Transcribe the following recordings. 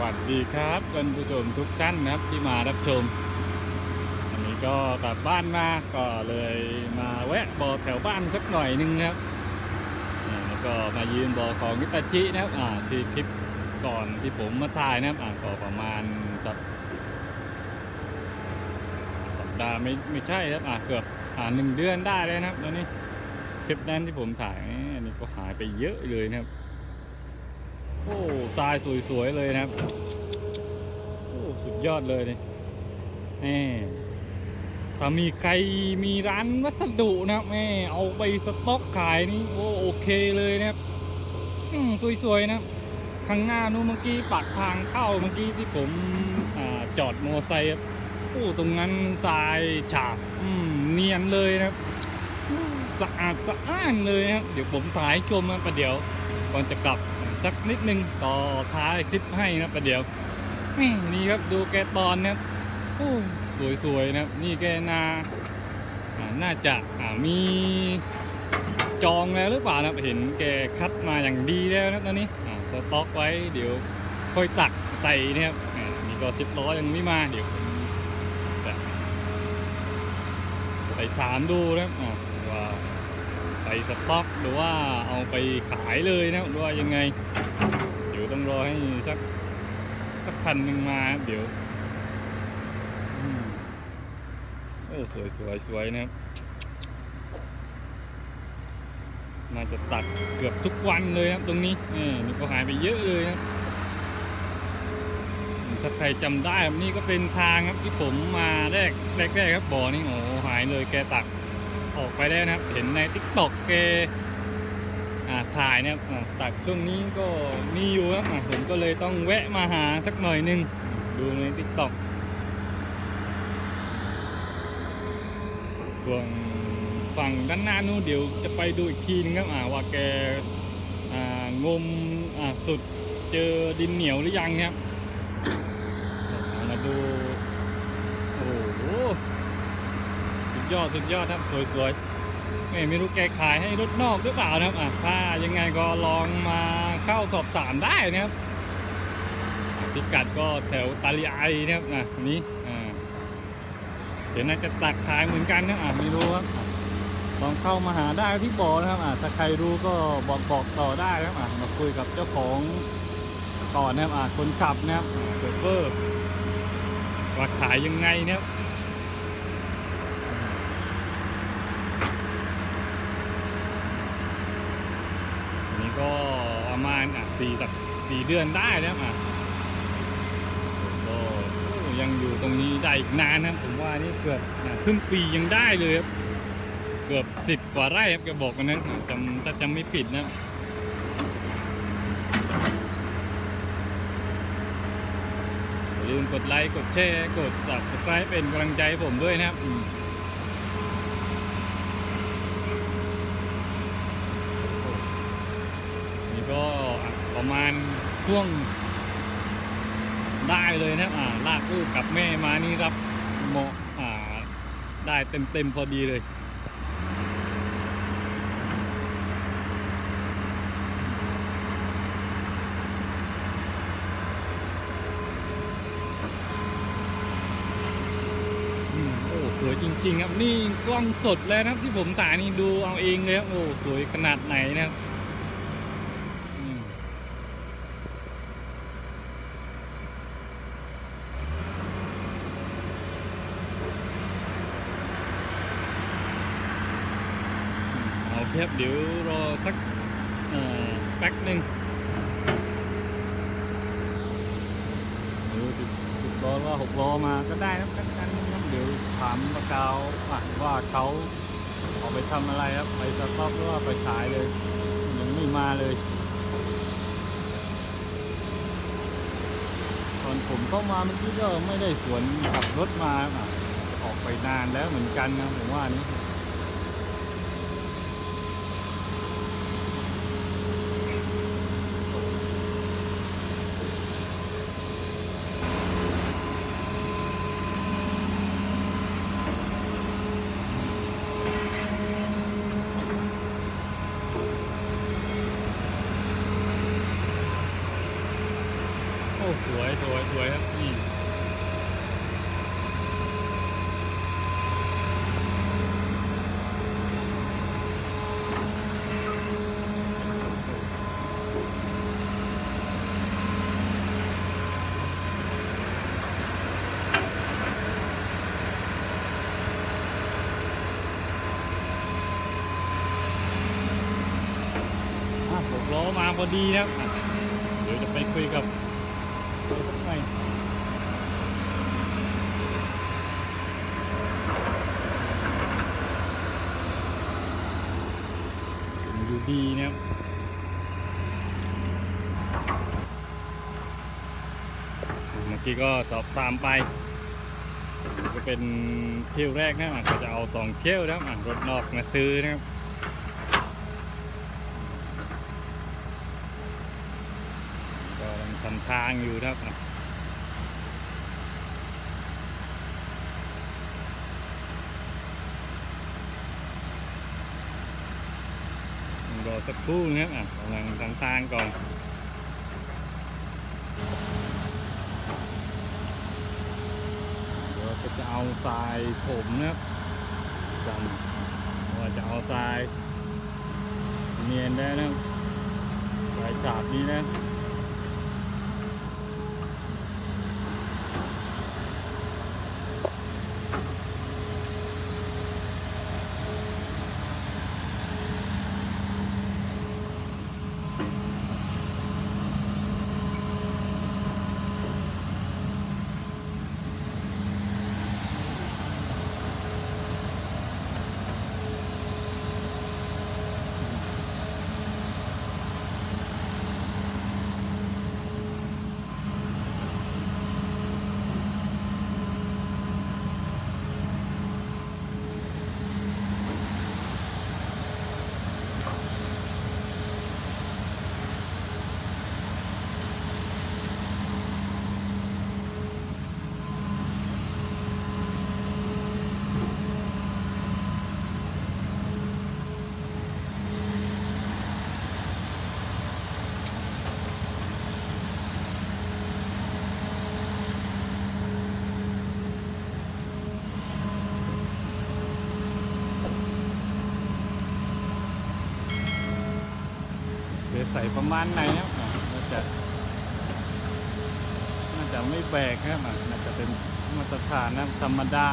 วัสดีครับท่านผู้ชมทุกท่านนะครับที่มารับชมอันนี้ก็กลับบ้านมาก็เลยมาแวะบ่อแถวบ้านสักหน่อยหนึงครับแล้วก็มายืนบ่อของนิตาชินะครับอ่าที่คลิปก่อนที่ผมมาถ่ายนะครับอ่าก็ประมาณสักสัปดาห์ไม่ไม่ใช่ครับอ่าเกือบอ่าหนึ่งเดือนได้เลยนะครับแล้วนี่คลิปนั้นที่ผมถ่ายอันนี้ก็หายไปเยอะเลยนะครับ โอ้ทรายสวยๆเลยนะครับ โอ้สุดยอดเลยนี่นี่ถ้ามีใครมีร้านวัสดุนะครับแม่เอาไปสต็อกขายนี่โอ้โอเคเลยนะครับอืมสวยๆนะครับข้างหน้านู้นเมื่อกี้ปากทางเข้าเมื่อกี้ที่ผมอจอดมอเตอร์ไซค์โอ้ตรงนั้นทรายฉาบอืมเนียนเลยนะครับสะอาดสะอ้านเลยนะครับเดี๋ยวผมถ่ายชมนะประเดี๋ยวก่อนจะกลับ สักนิดนึงต่อท้ายคลิปให้นะประเดี๋ยวนี่ครับดูแกตอนนะครับสวยๆนะครับ นี่แกนาน่าจะอ่ามีจองแล้วหรือเปล่านะเห็นแกคัดมาอย่างดีแล้วนะตอนนี้อ่สต็อกไว้เดี๋ยวค่อยตักใส่นะครับนี่ก็สิบล้อยังไม่มาเดี๋ยวผมจะไปถามดูนะครับ สต็อกหรือว่าเอาไปขายเลยนะหรือว่ายังไง เดี๋ยวต้องรอให้สักสักพันหนึ่งมาเดี๋ยวโอ้สวยสวยสวยนะครับน่าจะตัดเกือบทุกวันเลยครับตรงนี้นี่นี่ก็หายไปเยอะเลยนะถ้าใครจำได้ครับนี่ก็เป็นทางครับที่ผมมาแรกแรกๆครับบ่อนี่โอ้หายเลยแกตัก ออกไปแล้วนะครับ เห็นในทิกตอกแกอ่าถ่ายเนี่ยตัดช่วงนี้ก็มีอยู่ครับผมก็เลยต้องแวะมาหาสักหน่อยนึง ดูในทิกตอกส่วนฝั่งด้านหน้านู้นเดี๋ยวจะไปดูอีกทีนึงครับอ่าว่าแกอ่างมอ่าสุดเจอดินเหนียวหรือยังครับเอามาดู โอ้โห สุด ยอดสุดยอดครับสวยๆไม่ไม่รู้แกขายให้รถนอกหรือเปล่านะครับอะถ้ายังไงก็ลองมาเข้าสอบถามได้นะครับพิกัดก็แถวตาลีไอนะครับอะนี้อ่าเดี๋ยวน่าจะตักขายเหมือนกันนะอะไม่รู้ครับลองเข้ามาหาได้ที่บ่อนะครับอะถ้าใครรู้ก็บอกบอกต่อได้นะครับอะมาคุยกับเจ้าของก่อนนะครับอะคนขับนะครับโชเฟอร์ว่าขายยังไงนะครับ อันนี้ก็ ประมาณอะสี่สักสี่เดือนได้แล้วอะก็ยังอยู่ตรงนี้ได้อีกนานนะผมว่านี่เกือบครึ่งปียังได้เลยครับเกือบสิบกว่าไร่ครับแกบอกกันนั้นอะจำถ้าจำไม่ผิดนะอย่าลืมกดไลค์ กดแชร์ กด subscribe เป็นกำลังใจให้ผมด้วยนะครับอืม นี่ก็อะ ประมาณช่วงได้เลยนะครับอ่าลากลูกกับแม่มานี่รับเหมาะอ่าได้เต็มเต็มๆพอดีเลย โอ้สวยจริง ๆ ครับ นี่กล้องสดเลยนะครับที่ผมถ่ายนี่ดูเอาเองเลยครับโอ้สวยขนาดไหนนะครับ เอาเพียบเดี๋ยวรอสักแป๊กหนึ่งเดี๋ยวติดล้อว่าหกล้อมาก็ได้นะแป๊กกันครับเดี๋ยวถามปากาวอะว่าเขาเอาไปทำอะไรครับไปสต็อกหรือว่าไปขายเลยยังไม่มาเลย ตอนผมเข้ามาเมื่อกี้ก็ไม่ได้สวนขับรถมาออกไปนานแล้วเหมือนกันนะผมว่านี่ อ้สวยสวยสวยครับนี่หกล้อมาพอดีนะครับ เดี๋ยวจะไปคุยกับ หน่อยดูดีนะครับเมื่อกี้ก็สอบตามไปก็เป็นเที่ยวแรกนะอะก็จะเอาสองเที่ยวนะครับอะรถนอกมาซื้อนะครับ ก็กำลัง ทำทางอยู่นะครับอะรอสักครู่นะครับอะกำลังทำทางก่อนเดี๋ยวก็จะเอาทรายผมนะครับจำว่าจะเอาทรายเนียนได้นะครับทรายฉาบนี้นะ เดี๋ยวใส่ประมาณไหนครับอะน่าจะน่าจะไม่แบกครับอะน่าจะเป็นมาตรฐานนะธรรมดา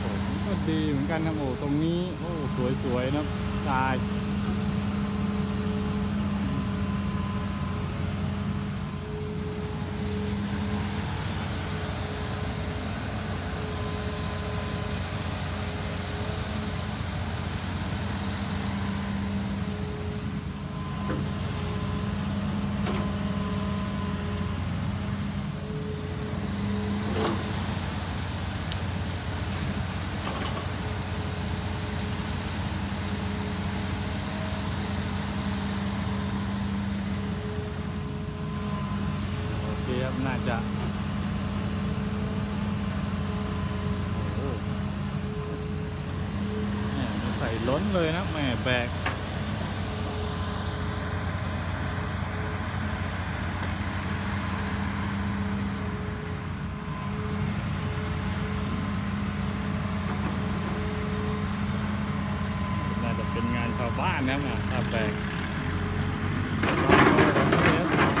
โอ้ก็ดีเหมือนกันนะโอ้ตรงนี้ โอ้ สวยๆนะทราย น่าจะใส่ล้นเลยนะแม่แบกน่าจะเป็นงานชาวบ้านนะครับอ่าแบก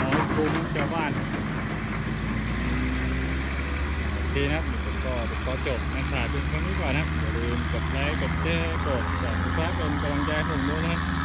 น้อยคุ้มชาวบ้าน ดีนะครับผมก็ขอจบนะครับเพียงแค่นี้ก่อนนะอย่าลืมกดไลค์กดแชร์กด subscribe เป็นกำลังใจผมด้วยนะครับ